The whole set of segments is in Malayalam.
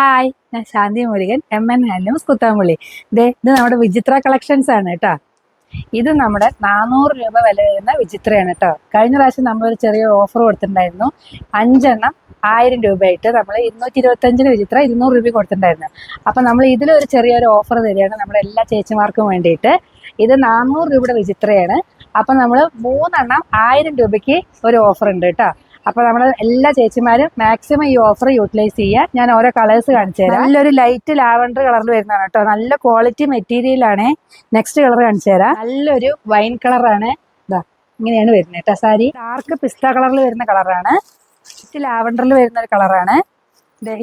ഹായ് ഞാൻ Shanthi Murugan M N handlooms Kuthampully. ദേ ഇത് നമ്മുടെ വിചിത്ര കളക്ഷൻസ് ആണ് കേട്ടോ. ഇത് നമ്മുടെ നാനൂറ് രൂപ വില വരുന്ന വിചിത്രയാണ് കേട്ടോ. കഴിഞ്ഞ പ്രാവശ്യം ഒരു ചെറിയ ഓഫർ കൊടുത്തിട്ടുണ്ടായിരുന്നു. അഞ്ചെണ്ണം ആയിരം രൂപയായിട്ട് നമ്മൾ ഇരുന്നൂറ്റി ഇരുപത്തഞ്ചിന് വിചിത്ര ഇരുന്നൂറ് രൂപ കൊടുത്തിട്ടുണ്ടായിരുന്നു. അപ്പം നമ്മൾ ഇതിലൊരു ചെറിയൊരു ഓഫർ തരികയാണ് നമ്മുടെ എല്ലാ ചേച്ചിമാർക്കും വേണ്ടിയിട്ട്. ഇത് നാനൂറ് രൂപയുടെ വിചിത്രയാണ്. അപ്പം നമ്മൾ മൂന്നെണ്ണം ആയിരം രൂപയ്ക്ക് ഒരു ഓഫർ ഉണ്ട് കേട്ടോ. അപ്പൊ നമ്മൾ എല്ലാ ചേച്ചിമാരും മാക്സിമം ഈ ഓഫർ യൂട്ടിലൈസ് ചെയ്യുക ഞാൻ ഓരോ കളേഴ്സ് കാണിച്ചു തരാം. നല്ലൊരു ലൈറ്റ് ലാവൻഡർ കളറിൽ വരുന്നതാണ് കേട്ടോ. നല്ല ക്വാളിറ്റി മെറ്റീരിയൽ ആണ്. നെക്സ്റ്റ് കളർ കാണിച്ചു തരാം. നല്ലൊരു വൈൻ കളറാണ് ഇതാ ഇങ്ങനെയാണ് വരുന്നത് കേട്ടോ സാരി. ഡാർക്ക് പിസ്ത കളറിൽ വരുന്ന കളറാണ് ലാവൻഡറിൽ വരുന്ന ഒരു കളറാണ്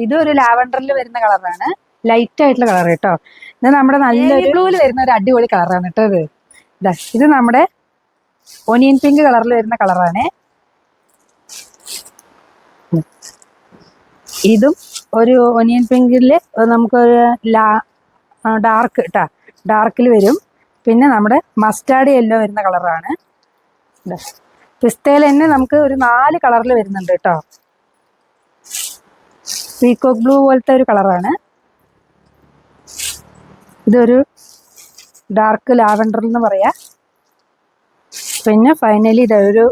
ഇതും ഒരു ലാവൻഡറിൽ വരുന്ന കളറാണ് ലൈറ്റ് ആയിട്ടുള്ള കളർ കേട്ടോ. ഇത് നമ്മുടെ നല്ല ബ്ലൂവിൽ വരുന്ന ഒരു അടിപൊളി കളറാണ് കേട്ടോ ഇത്. ഇതാ ഇത് നമ്മുടെ ഒനിയൻ പിങ്ക് കളറിൽ വരുന്ന കളറാണ് ഇതും ഒരു ഒനിയൻ പിങ്കിൽ നമുക്കൊരു ലാ ഡാർക്ക് കേട്ടോ ഡാർക്കിൽ വരും. പിന്നെ നമ്മുടെ മസ്റ്റാർഡ് യെല്ലോ വരുന്ന കളറാണ്. പിസ്തയിൽ തന്നെ നമുക്ക് ഒരു നാല് കളറിൽ വരുന്നുണ്ട് കേട്ടോ പീക്കോക്ക് ബ്ലൂ പോലത്തെ ഒരു കളറാണ്. ഇതൊരു ഡാർക്ക് ലാവൻഡർ എന്ന് പറയാ. പിന്നെ ഫൈനലി ഇതൊരു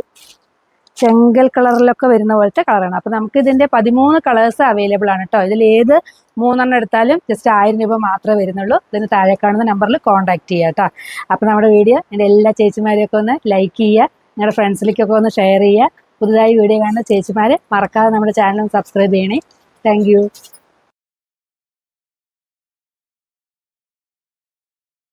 ചെങ്കൽ കളറിലൊക്കെ വരുന്ന പോലത്തെ കളറാണ്. അപ്പോൾ നമുക്ക് ഇതിന്റെ പതിമൂന്ന് കളേഴ്സ് അവൈലബിൾ ആണ് കേട്ടോ ഇതിൽ ഏത് മൂന്നെണ്ണം എടുത്താലും ജസ്റ്റ് ആയിരം രൂപ മാത്രമേ വരുന്നുള്ളൂ. ഇതിന് താഴെ കാണുന്ന നമ്പറിൽ കോൺടാക്ട് ചെയ്യുക കേട്ടോ അപ്പോൾ നമ്മുടെ വീഡിയോ എന്റെ എല്ലാ ചേച്ചിമാരെയൊക്കെ ഒന്ന് ലൈക്ക് ചെയ്യുക നിങ്ങളുടെ ഫ്രണ്ട്സിലേക്കൊക്കെ ഒന്ന് ഷെയർ ചെയ്യുക പുതുതായി വീഡിയോ കാണുന്ന ചേച്ചിമാർ മറക്കാതെ നമ്മുടെ ചാനലും സബ്സ്ക്രൈബ് ചെയ്യണേ. താങ്ക്